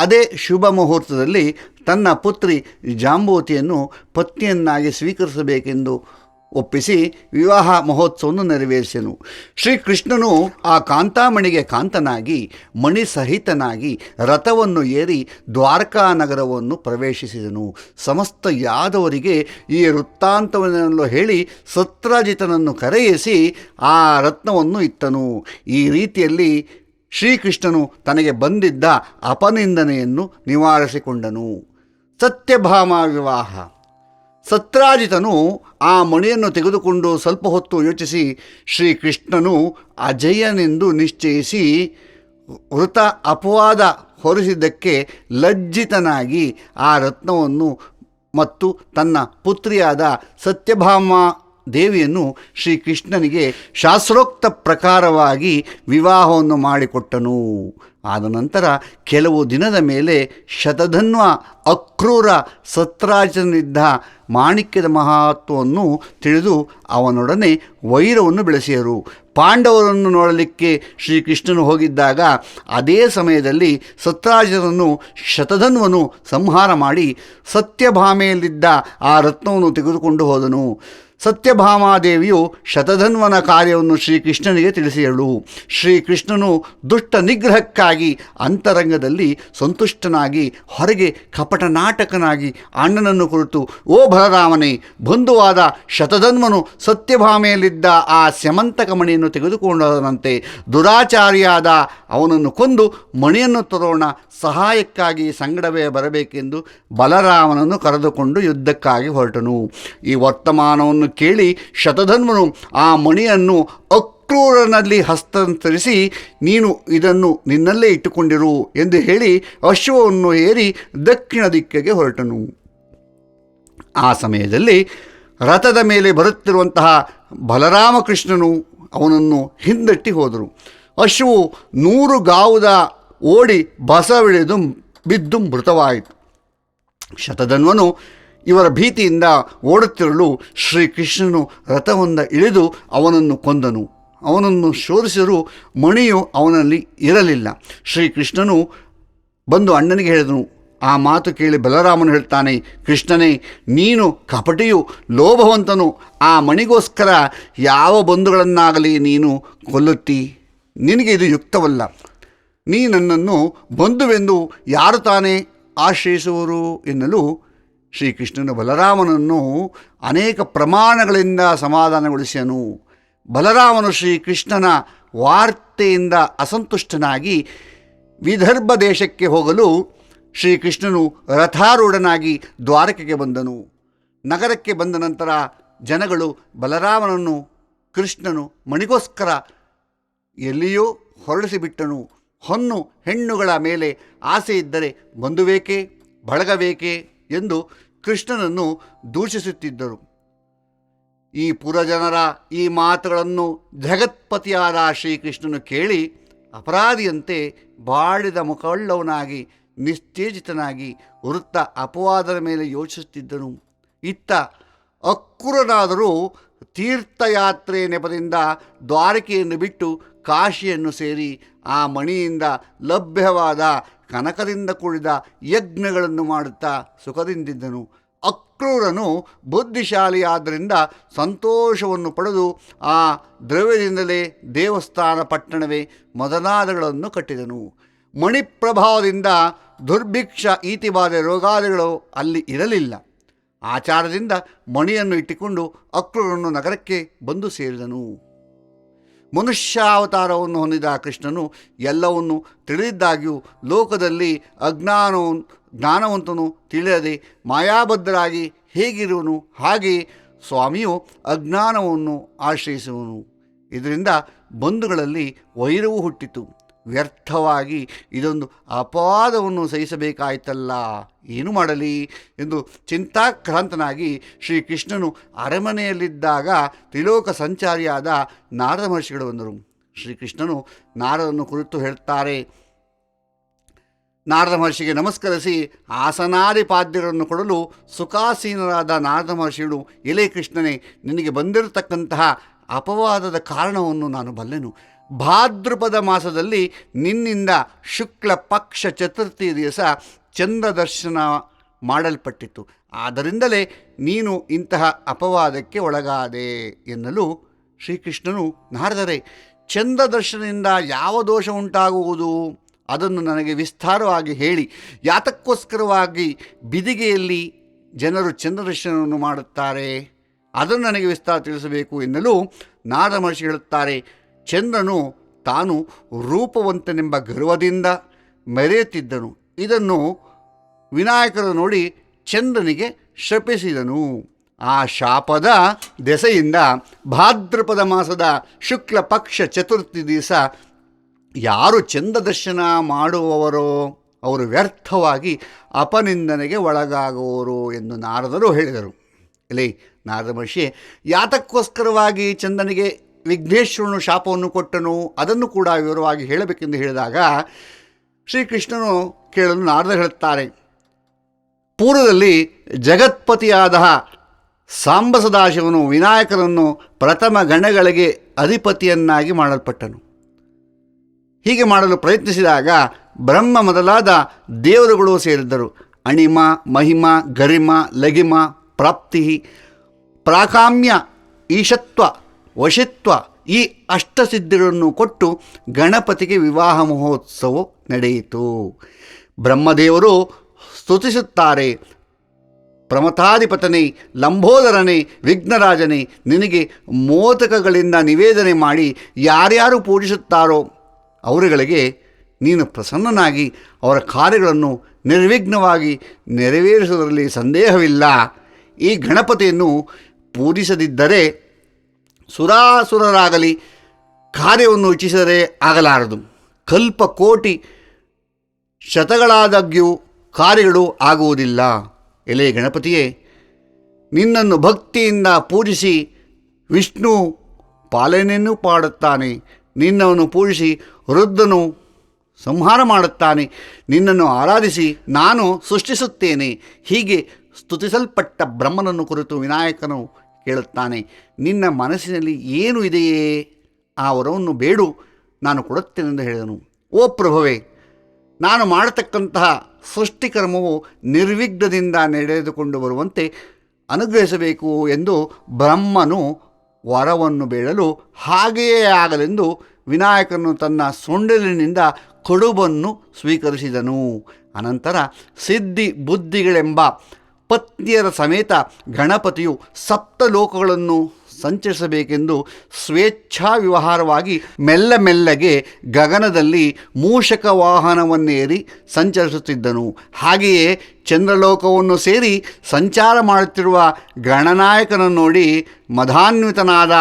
ಅದೇ ಶುಭ ಮುಹೂರ್ತದಲ್ಲಿ ತನ್ನ ಪುತ್ರಿ ಜಾಂಬವತಿಯನ್ನು ಪತ್ನಿಯನ್ನಾಗಿ ಸ್ವೀಕರಿಸಬೇಕೆಂದು ಒಪ್ಪಿಸಿ ವಿವಾಹ ಮಹೋತ್ಸವವನ್ನು ನೆರವೇರಿಸಿದನು. ಶ್ರೀಕೃಷ್ಣನು ಆ ಕಾಂತಾಮಣಿಗೆ ಕಾಂತನಾಗಿ ಮಣಿ ಸಹಿತನಾಗಿ ರಥವನ್ನು ಏರಿ ದ್ವಾರಕಾ ನಗರವನ್ನು ಪ್ರವೇಶಿಸಿದನು. ಸಮಸ್ತ ಯಾದವರಿಗೆ ಈ ವೃತ್ತಾಂತವನ್ನೆಲ್ಲ ಹೇಳಿ ಸತ್ರಾಜಿತನನ್ನು ಕರೆಯಿಸಿ ಆ ರತ್ನವನ್ನು ಇತ್ತನು ಈ ರೀತಿಯಲ್ಲಿ ಶ್ರೀಕೃಷ್ಣನು ತನಗೆ ಬಂದಿದ್ದ ಅಪನಿಂದನೆಯನ್ನು ನಿವಾರಿಸಿಕೊಂಡನು. ಸತ್ಯಭಾಮ ವಿವಾಹ ಸತ್ರಾಜಿತನು ಆ ಮಣಿಯನ್ನು ತೆಗೆದುಕೊಂಡು ಸ್ವಲ್ಪ ಹೊತ್ತು ಯೋಚಿಸಿ, ಶ್ರೀಕೃಷ್ಣನು ಅಜಯನೆಂದು ನಿಶ್ಚಯಿಸಿ ವೃತ ಅಪವಾದ ಹೊರಿಸಿದ್ದಕ್ಕೆ ಲಜ್ಜಿತನಾಗಿ ಆ ರತ್ನವನ್ನು ಮತ್ತು ತನ್ನ ಪುತ್ರಿಯಾದ ಸತ್ಯಭಾಮ ದೇವಿಯನ್ನು ಶ್ರೀಕೃಷ್ಣನಿಗೆ ಶಾಸ್ತ್ರೋಕ್ತ ಪ್ರಕಾರವಾಗಿ ವಿವಾಹವನ್ನು ಮಾಡಿಕೊಟ್ಟನು. ಆದ ನಂತರ ಕೆಲವು ದಿನದ ಮೇಲೆ ಶತಧನ್ವ ಅಕ್ರೂರ ಸತ್ರಾಜನಿದ್ದ ಮಾಣಿಕ್ಯದ ಮಹತ್ವವನ್ನು ತಿಳಿದು ಅವನೊಡನೆ ವೈರವನ್ನು ಬೆಳೆಸಿದರು. ಪಾಂಡವರನ್ನು ನೋಡಲಿಕ್ಕೆ ಶ್ರೀಕೃಷ್ಣನು ಹೋಗಿದ್ದಾಗ ಅದೇ ಸಮಯದಲ್ಲಿ ಸತ್ರಾಜನನ್ನು ಶತಧನ್ವನು ಸಂಹಾರ ಮಾಡಿ ಸತ್ಯಭಾಮೆಯಲ್ಲಿದ್ದ ಆ ರತ್ನವನ್ನು ತೆಗೆದುಕೊಂಡು ಹೋದನು. ಸತ್ಯಭಾಮಾದೇವಿಯು ಶತಧನ್ವನ ಕಾರ್ಯವನ್ನು ಶ್ರೀಕೃಷ್ಣನಿಗೆ ತಿಳಿಸಿದಳು. ಶ್ರೀಕೃಷ್ಣನು ದುಷ್ಟ ನಿಗ್ರಹಕ್ಕಾಗಿ ಅಂತರಂಗದಲ್ಲಿ ಸಂತುಷ್ಟನಾಗಿ ಹೊರಗೆ ಕಪಟ ನಾಟಕನಾಗಿ ಅಣ್ಣನನ್ನು ಕುರಿತು, ಓ ಬಲರಾಮನೇ, ಬಂಧುವಾದ ಶತಧನ್ವನು ಸತ್ಯಭಾಮೆಯಲ್ಲಿದ್ದ ಆ ಸ್ಯಮಂತಕ ಮಣಿಯನ್ನು ತೆಗೆದುಕೊಂಡಂತೆ ದುರಾಚಾರಿಯಾದ ಅವನನ್ನು ಕೊಂದು ಮಣಿಯನ್ನು ತರೋಣ, ಸಹಾಯಕ್ಕಾಗಿ ಸಂಗಡವೇ ಬರಬೇಕೆಂದು ಬಲರಾಮನನ್ನು ಕರೆದುಕೊಂಡು ಯುದ್ಧಕ್ಕಾಗಿ ಹೊರಟನು. ಈ ವರ್ತಮಾನವನ್ನು ಕೇಳಿ ಶತಧನ್ವನು ಆ ಮಣಿಯನ್ನು ಅಕ್ರೂರನಲ್ಲಿ ಹಸ್ತಾಂತರಿಸಿ, ನೀನು ಇದನ್ನು ನಿನ್ನಲ್ಲೇ ಇಟ್ಟುಕೊಂಡಿರು ಎಂದು ಹೇಳಿ ಅಶ್ವವನ್ನು ಏರಿ ದಕ್ಷಿಣ ದಿಕ್ಕಿಗೆ ಹೊರಟನು. ಆ ಸಮಯದಲ್ಲಿ ರಥದ ಮೇಲೆ ಬರುತ್ತಿರುವಂತಹ ಬಲರಾಮಕೃಷ್ಣನು ಅವನನ್ನು ಹಿಂದಟ್ಟಿ ಹೋದರು. ಅಶ್ವವು ನೂರು ಗಾವುದ ಓಡಿ ಬಸವಿಳಿದು ಬಿದ್ದು ಮೃತವಾಯಿತು. ಶತಧನ್ವನು ಇವರ ಭೀತಿಯಿಂದ ಓಡುತ್ತಿರಲು ಶ್ರೀಕೃಷ್ಣನು ರಥವೊಂದ ಇಳಿದು ಅವನನ್ನು ಕೊಂದನು. ಅವನನ್ನು ಶೋಧಿಸಿದರೂ ಮಣಿಯು ಅವನಲ್ಲಿ ಇರಲಿಲ್ಲ. ಶ್ರೀಕೃಷ್ಣನು ಬಂದು ಅಣ್ಣನಿಗೆ ಹೇಳಿದನು, ಆ ಮಾತು ಕೇಳಿ ಬಲರಾಮನು ಹೇಳ್ತಾನೆ, ಕೃಷ್ಣನೇ, ನೀನು ಕಪಟಿಯು ಲೋಭವಂತನು. ಆ ಮಣಿಗೋಸ್ಕರ ಯಾವ ಬಂಧುಗಳನ್ನಾಗಲಿ ನೀನು ಕೊಲ್ಲುತ್ತಿ? ನಿನಗೆ ಇದು ಯುಕ್ತವಲ್ಲ. ನೀ ನನ್ನನ್ನು ಬಂಧುವೆಂದು ಯಾರು ತಾನೇ ಆಶ್ರಯಿಸುವರು? ಎನ್ನಲು ಶ್ರೀಕೃಷ್ಣನು ಬಲರಾಮನನ್ನು ಅನೇಕ ಪ್ರಮಾಣಗಳಿಂದ ಸಮಾಧಾನಗೊಳಿಸಿದನು. ಬಲರಾಮನು ಶ್ರೀಕೃಷ್ಣನ ವಾರ್ತೆಯಿಂದ ಅಸಂತುಷ್ಟನಾಗಿ ವಿದರ್ಭ ದೇಶಕ್ಕೆ ಹೋಗಲು ಶ್ರೀಕೃಷ್ಣನು ರಥಾರೂಢನಾಗಿ ದ್ವಾರಕೆಗೆ ಬಂದನು. ನಗರಕ್ಕೆ ಬಂದ ನಂತರ ಜನಗಳು ಬಲರಾಮನನ್ನು, ಕೃಷ್ಣನು ಮಣಿಗೋಸ್ಕರ ಎಲ್ಲಿಯೋ ಹೊರಡಿಸಿಬಿಟ್ಟನು. ಹೊನ್ನು ಹೆಣ್ಣುಗಳ ಮೇಲೆ ಆಸೆ ಇದ್ದರೆ ಬಂದುವೇಕೆ? ಬಳಗಬೇಕೆ ಎಂದು ಕೃಷ್ಣನನ್ನು ದೂಷಿಸುತ್ತಿದ್ದರು. ಈ ಪುರಜನರ ಈ ಮಾತುಗಳನ್ನು ಜಗತ್ಪತಿಯಾದ ಶ್ರೀಕೃಷ್ಣನು ಕೇಳಿ ಅಪರಾಧಿಯಂತೆ ಬಾಳಿದ ಮುಖವುಳ್ಳವನಾಗಿ ನಿಶ್ಚೇಜಿತನಾಗಿ ವೃತ್ತ ಅಪವಾದದ ಮೇಲೆ ಯೋಚಿಸುತ್ತಿದ್ದನು. ಇತ್ತ ಅಕ್ಕುರನಾದರೂ ತೀರ್ಥಯಾತ್ರೆ ನೆಪದಿಂದ ದ್ವಾರಕೆಯನ್ನು ಬಿಟ್ಟು ಕಾಶಿಯನ್ನು ಸೇರಿ ಆ ಮಣಿಯಿಂದ ಲಭ್ಯವಾದ ಕನಕದಿಂದ ಕೂಡಿದ ಯಜ್ಞಗಳನ್ನು ಮಾಡುತ್ತಾ ಸುಖದಿಂದಿದ್ದನು. ಅಕ್ರೂರನು ಬುದ್ಧಿಶಾಲಿಯಾದ್ದರಿಂದ ಸಂತೋಷವನ್ನು ಪಡೆದು ಆ ದ್ರವ್ಯದಿಂದಲೇ ದೇವಸ್ಥಾನ ಪಟ್ಟಣವೇ ಮೊದಲಾದಗಳನ್ನು ಕಟ್ಟಿದನು. ಮಣಿಪ್ರಭಾವದಿಂದ ದುರ್ಭಿಕ್ಷ ಈತಿಬಾಧೆ ರೋಗಾದಿಗಳು ಅಲ್ಲಿ ಇರಲಿಲ್ಲ. ಆಚಾರದಿಂದ ಮಣಿಯನ್ನು ಇಟ್ಟುಕೊಂಡು ಅಕ್ರೂರನ್ನು ನಗರಕ್ಕೆ ಬಂದು ಸೇರಿದನು. ಮನುಷ್ಯಾವತಾರವನ್ನು ಹೊಂದಿದ ಕೃಷ್ಣನು ಎಲ್ಲವನ್ನು ತಿಳಿದಿದ್ದಾಗ್ಯೂ ಲೋಕದಲ್ಲಿ ಅಜ್ಞಾನವನ್ನು ಜ್ಞಾನವಂತನು ತಿಳಿಯದೆ ಮಾಯಾಬದ್ಧರಾಗಿ ಹೇಗಿರುವನು ಹಾಗೆ ಸ್ವಾಮಿಯು ಅಜ್ಞಾನವನ್ನು ಆಶ್ರಯಿಸುವನು. ಇದರಿಂದ ಬಂಧುಗಳಲ್ಲಿ ವೈರವು ಹುಟ್ಟಿತು. ವ್ಯರ್ಥವಾಗಿ ಇದೊಂದು ಅಪವಾದವನ್ನು ಸಹಿಸಬೇಕಾಯ್ತಲ್ಲ? ಏನು ಮಾಡಲಿ? ಎಂದು ಚಿಂತಾಕ್ರಾಂತನಾಗಿ ಶ್ರೀಕೃಷ್ಣನು ಅರಮನೆಯಲ್ಲಿದ್ದಾಗ ತ್ರಿಲೋಕ ಸಂಚಾರಿಯಾದ ನಾರದ ಮಹರ್ಷಿಗಳು ಬಂದರು. ಶ್ರೀಕೃಷ್ಣನು ನಾರದನ್ನು ಕುರಿತು ಹೇಳ್ತಾರೆ, ನಾರದ ಮಹರ್ಷಿಗೆ ನಮಸ್ಕರಿಸಿ, ಆಸನಾದಿ ಪಾದ್ಯಗಳನ್ನು ಕೊಡಲು ಸುಖಾಸೀನರಾದ ನಾರದ ಮಹರ್ಷಿಗಳು, ಎಲೆ ಕೃಷ್ಣನೇ, ನಿನಗೆ ಬಂದಿರತಕ್ಕಂತಹ ಅಪವಾದದ ಕಾರಣವನ್ನು ನಾನು ಬಲ್ಲೆನು. ಭಾದ್ರಪದ ಮಾಸದಲ್ಲಿ ನಿನ್ನಿಂದ ಶುಕ್ಲ ಪಕ್ಷ ಚತುರ್ಥಿ ದಿವಸ ಚಂದ್ರದರ್ಶನ ಮಾಡಲ್ಪಟ್ಟಿತು ಆದ್ದರಿಂದಲೇ ನೀನು ಇಂತಹ ಅಪವಾದಕ್ಕೆ ಒಳಗಾದೆ ಎನ್ನಲು ಶ್ರೀಕೃಷ್ಣನು ನಾರದರೆ ಚಂದ್ರದರ್ಶನದಿಂದ ಯಾವ ದೋಷ ಉಂಟಾಗುವುದು? ಅದನ್ನು ನನಗೆ ವಿಸ್ತಾರವಾಗಿ ಹೇಳಿ. ಯಾತಕ್ಕೋಸ್ಕರವಾಗಿ ಬಿದಿಗೆಯಲ್ಲಿ ಜನರು ಚಂದ್ರದರ್ಶನವನ್ನು ಮಾಡುತ್ತಾರೆ? ಅದನ್ನು ನನಗೆ ವಿಸ್ತಾರ ತಿಳಿಸಬೇಕು ಎನ್ನಲು ನಾರದ ಮಹರ್ಷಿ ಹೇಳುತ್ತಾರೆ ಚಂದ್ರನು ತಾನು ರೂಪವಂತನೆಂಬ ಗರ್ವದಿಂದ ಮೆರೆಯುತ್ತಿದ್ದನು. ಇದನ್ನು ವಿನಾಯಕರು ನೋಡಿ ಚಂದ್ರನಿಗೆ ಶಪಿಸಿದನು. ಆ ಶಾಪದ ದೆಸೆಯಿಂದ ಭಾದ್ರಪದ ಮಾಸದ ಶುಕ್ಲ ಪಕ್ಷ ಚತುರ್ಥಿ ದಿವಸ ಯಾರು ಚಂದ್ರದರ್ಶನ ಮಾಡುವವರೋ, ಅವರು ವ್ಯರ್ಥವಾಗಿ ಅಪನಿಂದನೆಗೆ ಒಳಗಾಗುವರು ಎಂದು ನಾರದರು ಹೇಳಿದರು. ಇಲ್ಲಿ ನಾರದ ಮಹರ್ಷಿ, ಯಾತಕ್ಕೋಸ್ಕರವಾಗಿ ಚಂದನಿಗೆ ವಿಘ್ನೇಶ್ವರನು ಶಾಪವನ್ನು ಕೊಟ್ಟನು. ಅದನ್ನು ಕೂಡ ವಿವರವಾಗಿ ಹೇಳಬೇಕೆಂದು ಹೇಳಿದಾಗ ಶ್ರೀಕೃಷ್ಣನು ಕೇಳಲು ನಾರದ ಹೇಳುತ್ತಾರೆ, ಪೂರ್ವದಲ್ಲಿ ಜಗತ್ಪತಿಯಾದ ಸಾಂಬಸದಾಶವನು ವಿನಾಯಕನನ್ನು ಪ್ರಥಮ ಗಣಗಳಿಗೆ ಅಧಿಪತಿಯನ್ನಾಗಿ ಮಾಡಲ್ಪಟ್ಟನು. ಹೀಗೆ ಮಾಡಲು ಪ್ರಯತ್ನಿಸಿದಾಗ ಬ್ರಹ್ಮ ಮೊದಲಾದ ದೇವರುಗಳು ಸೇರಿದ್ದರು. ಅಣಿಮ, ಮಹಿಮ, ಗರಿಮ ಲಗಿಮ ಪ್ರಾಪ್ತಿ, ಪ್ರಾಕಾಮ್ಯ, ಈಶತ್ವ ವಶಿತ್ವ ಈ ಅಷ್ಟಸಿದ್ಧಿಗಳನ್ನು ಕೊಟ್ಟು ಗಣಪತಿಗೆ ವಿವಾಹ ಮಹೋತ್ಸವ ನಡೆಯಿತು. ಬ್ರಹ್ಮದೇವರು ಸ್ತುತಿಸುತ್ತಾರೆ, ಪ್ರಮಥಾಧಿಪತನೇ, ಲಂಬೋದರನೇ, ವಿಘ್ನರಾಜನೇ, ನಿನಗೆ ಮೋದಕಗಳಿಂದ ನಿವೇದನೆ ಮಾಡಿ ಯಾರ್ಯಾರು ಪೂಜಿಸುತ್ತಾರೋ ಅವರುಗಳಿಗೆ ನೀನು ಪ್ರಸನ್ನನಾಗಿ ಅವರ ಕಾರ್ಯಗಳನ್ನು ನಿರ್ವಿಘ್ನವಾಗಿ ನೆರವೇರಿಸುವುದರಲ್ಲಿ ಸಂದೇಹವಿಲ್ಲ. ಈ ಗಣಪತಿಯನ್ನು ಪೂಜಿಸದಿದ್ದರೆ ಸುರಾಸುರರಾಗಲಿ, ಕಾರ್ಯವನ್ನು ಇಚ್ಛಿಸದೆ ಆಗಲಾರದು. ಕಲ್ಪ ಕೋಟಿ ಶತಗಳಾದಾಗ್ಯೂ ಕಾರ್ಯಗಳು ಆಗುವುದಿಲ್ಲ. ಎಲೆ ಗಣಪತಿಯೇ, ನಿನ್ನನ್ನು ಭಕ್ತಿಯಿಂದ ಪೂಜಿಸಿ ವಿಷ್ಣು ಪಾಲನೆಯನ್ನು ಪಾಡುತ್ತಾನೆ ನಿನ್ನನ್ನು ಪೂಜಿಸಿ ವೃದ್ಧನು ಸಂಹಾರ ಮಾಡುತ್ತಾನೆ. ನಿನ್ನನ್ನು ಆರಾಧಿಸಿ ನಾನು ಸೃಷ್ಟಿಸುತ್ತೇನೆ. ಹೀಗೆ ಸ್ತುತಿಸಲ್ಪಟ್ಟ ಬ್ರಹ್ಮನನ್ನು ಕುರಿತು ವಿನಾಯಕನು ಕೇಳುತ್ತಾನೆ, ನಿನ್ನ ಮನಸ್ಸಿನಲ್ಲಿ ಏನು ಇದೆಯೇ? ಆ ವರವನ್ನು ಬೇಡು, ನಾನು ಕೊಡುತ್ತೇನೆಂದು ಹೇಳಿದನು. ಓ ಪ್ರಭುವೆ, ನಾನು ಮಾಡತಕ್ಕಂತಹ ಸೃಷ್ಟಿಕರ್ಮವು ನಿರ್ವಿಘ್ನದಿಂದ ನಡೆದುಕೊಂಡು ಬರುವಂತೆ ಅನುಗ್ರಹಿಸಬೇಕು ಎಂದು ಬ್ರಹ್ಮನು ವರವನ್ನು ಬೇಡಲು ಹಾಗೆಯೇ ಆಗಲೆಂದು ವಿನಾಯಕನು ತನ್ನ ಸೊಂಡಿಲಿನಿಂದ ಕೊಡುಬನ್ನು ಸ್ವೀಕರಿಸಿದನು. ಅನಂತರ ಸಿದ್ಧಿ ಬುದ್ಧಿಗಳೆಂಬ ಪತ್ನಿಯರ ಸಮೇತ ಗಣಪತಿಯು ಸಪ್ತ ಲೋಕಗಳನ್ನು ಸಂಚರಿಸಬೇಕೆಂದು ಸ್ವೇಚ್ಛಾ ವ್ಯವಹಾರವಾಗಿ ಮೆಲ್ಲ ಮೆಲ್ಲಗೆ ಗಗನದಲ್ಲಿ ಮೂಷಕ ವಾಹನವನ್ನೇರಿ ಸಂಚರಿಸುತ್ತಿದ್ದನು. ಹಾಗೆಯೇ ಚಂದ್ರಲೋಕವನ್ನು ಸೇರಿ ಸಂಚಾರ ಮಾಡುತ್ತಿರುವ ಗಣನಾಯಕನನ್ನು ನೋಡಿ ಮಧಾನ್ವಿತನಾದ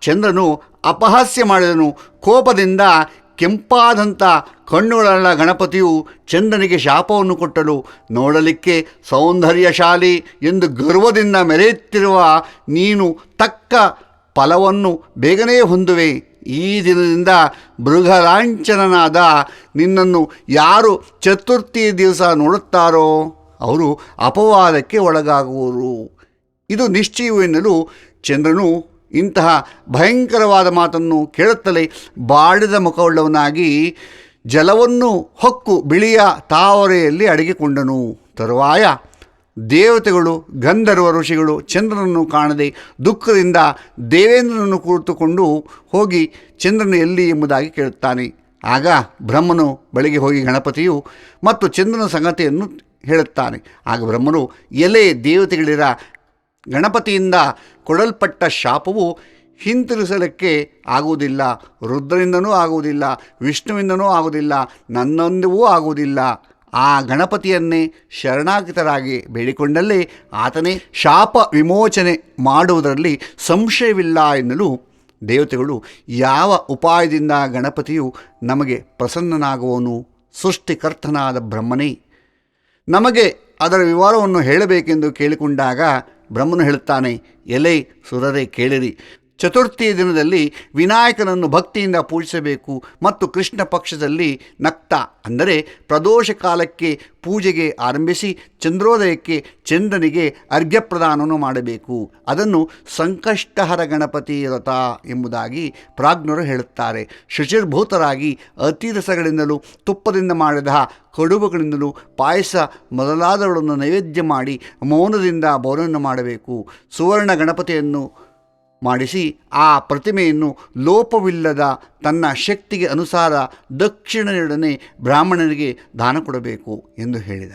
ಚಂದ್ರನು ಅಪಹಾಸ್ಯ ಮಾಡಿದನು. ಕೋಪದಿಂದ ಕೆಂಪಾದಂಥ ಕಣ್ಣುಗಳಲ್ಲ ಗಣಪತಿಯು ಚಂದ್ರನಿಗೆ ಶಾಪವನ್ನು ಕೊಟ್ಟಲು ನೋಡಲಿಕ್ಕೆ ಸೌಂದರ್ಯಶಾಲಿ ಎಂದು ಗರ್ವದಿಂದ ಮೆರೆಯುತ್ತಿರುವ ನೀನು ತಕ್ಕ ಫಲವನ್ನು ಬೇಗನೆ ಹೊಂದುವೆ. ಈ ದಿನದಿಂದ ಮೃಗಲಾಂಛನನಾದ ನಿನ್ನನ್ನು ಯಾರು ಚತುರ್ಥಿ ದಿವಸ ನೋಡುತ್ತಾರೋ ಅವರು ಅಪವಾದಕ್ಕೆ ಒಳಗಾಗುವರು. ಇದು ನಿಶ್ಚಯವೆನ್ನಲು ಚಂದ್ರನು ಇಂತಹ ಭಯಂಕರವಾದ ಮಾತನ್ನು ಕೇಳುತ್ತಲೇ ಬಾಡಿದ ಮುಖವುಳ್ಳವನಾಗಿ ಜಲವನ್ನು ಹೊಕ್ಕು ಬಿಳಿಯ ತಾವರೆಯಲ್ಲಿ ಅಡಗಿಕೊಂಡನು. ತರುವಾಯ ದೇವತೆಗಳು, ಗಂಧರ್ವ ಋಷಿಗಳು ಚಂದ್ರನನ್ನು ಕಾಣದೆ ದುಃಖದಿಂದ ದೇವೇಂದ್ರನನ್ನು ಕೂತುಕೊಂಡು ಹೋಗಿ ಚಂದ್ರನು ಎಲ್ಲಿ ಎಂಬುದಾಗಿ ಕೇಳುತ್ತಾನೆ. ಆಗ ಬ್ರಹ್ಮನು ಬಳಿಗೆ ಹೋಗಿ ಗಣಪತಿಯು ಮತ್ತು ಚಂದ್ರನ ಸಂಗತಿಯನ್ನು ಹೇಳುತ್ತಾನೆ. ಆಗ ಬ್ರಹ್ಮನು, ಎಲೆ ದೇವತೆಗಳಿರ ಗಣಪತಿಯಿಂದ ಕೊಡಲ್ಪಟ್ಟ ಶಾಪವು ಹಿಂತಿರುಗಿಸಲಿಕ್ಕೆ ಆಗುವುದಿಲ್ಲ, ರುದ್ರನಿಂದನೂ ಆಗುವುದಿಲ್ಲ, ವಿಷ್ಣುವಿಂದನೂ ಆಗುವುದಿಲ್ಲ, ನನ್ನೊಂದಿಗೂ ಆಗುವುದಿಲ್ಲ. ಆ ಗಣಪತಿಯನ್ನೇ ಶರಣಾಗತರಾಗಿ ಬೇಡಿಕೊಂಡಲ್ಲಿ ಆತನೇ ಶಾಪ ವಿಮೋಚನೆ ಮಾಡುವುದರಲ್ಲಿ ಸಂಶಯವಿಲ್ಲ ಎನ್ನಲು ದೇವತೆಗಳು ಯಾವ ಉಪಾಯದಿಂದ ಗಣಪತಿಯು ನಮಗೆ ಪ್ರಸನ್ನನಾಗುವನು, ಸೃಷ್ಟಿಕರ್ತನಾದ ಬ್ರಹ್ಮನೇ? ನಮಗೆ ಅದರ ವಿವರವನ್ನು ಹೇಳಬೇಕೆಂದು ಕೇಳಿಕೊಂಡಾಗ ಬ್ರಹ್ಮನು ಹೇಳುತ್ತಾನೆ ಎಲೆ ಸುರರೆ ಕೇಳಿರಿ. ಚತುರ್ಥಿ ದಿನದಲ್ಲಿ ವಿನಾಯಕನನ್ನು ಭಕ್ತಿಯಿಂದ ಪೂಜಿಸಬೇಕು ಮತ್ತು ಕೃಷ್ಣ ಪಕ್ಷದಲ್ಲಿ ನಕ್ತ, ಅಂದರೆ ಪ್ರದೋಷ ಕಾಲಕ್ಕೆ ಪೂಜೆಗೆ ಆರಂಭಿಸಿ ಚಂದ್ರೋದಯಕ್ಕೆ ಚಂದ್ರನಿಗೆ ಅರ್ಘ್ಯಪ್ರದಾನವನ್ನು ಮಾಡಬೇಕು. ಅದನ್ನು ಸಂಕಷ್ಟಹರ ಗಣಪತಿ ವ್ರತ ಎಂಬುದಾಗಿ ಪ್ರಾಜ್ಞರು ಹೇಳುತ್ತಾರೆ. ಶುಚಿರ್ಭೂತರಾಗಿ ಅತಿರಸಗಳಿಂದಲೂ ತುಪ್ಪದಿಂದ ಮಾಡಿದ ಕಡುಬುಗಳಿಂದಲೂ ಪಾಯಸ ಮೊದಲಾದವುಗಳನ್ನು ನೈವೇದ್ಯ ಮಾಡಿ ಮೌನದಿಂದ ಬೋರನ್ನು ಮಾಡಬೇಕು. ಸುವರ್ಣ ಗಣಪತಿಯನ್ನು ಮಾಡಿಸಿ ಆ ಪ್ರತಿಮೆಯನ್ನು ಲೋಪವಿಲ್ಲದ ತನ್ನ ಶಕ್ತಿಗೆ ಅನುಸಾರ ದಕ್ಷಿಣೆಯೊಡನೆ ಬ್ರಾಹ್ಮಣನಿಗೆ ದಾನ ಕೊಡಬೇಕು ಎಂದು ಹೇಳಿದ.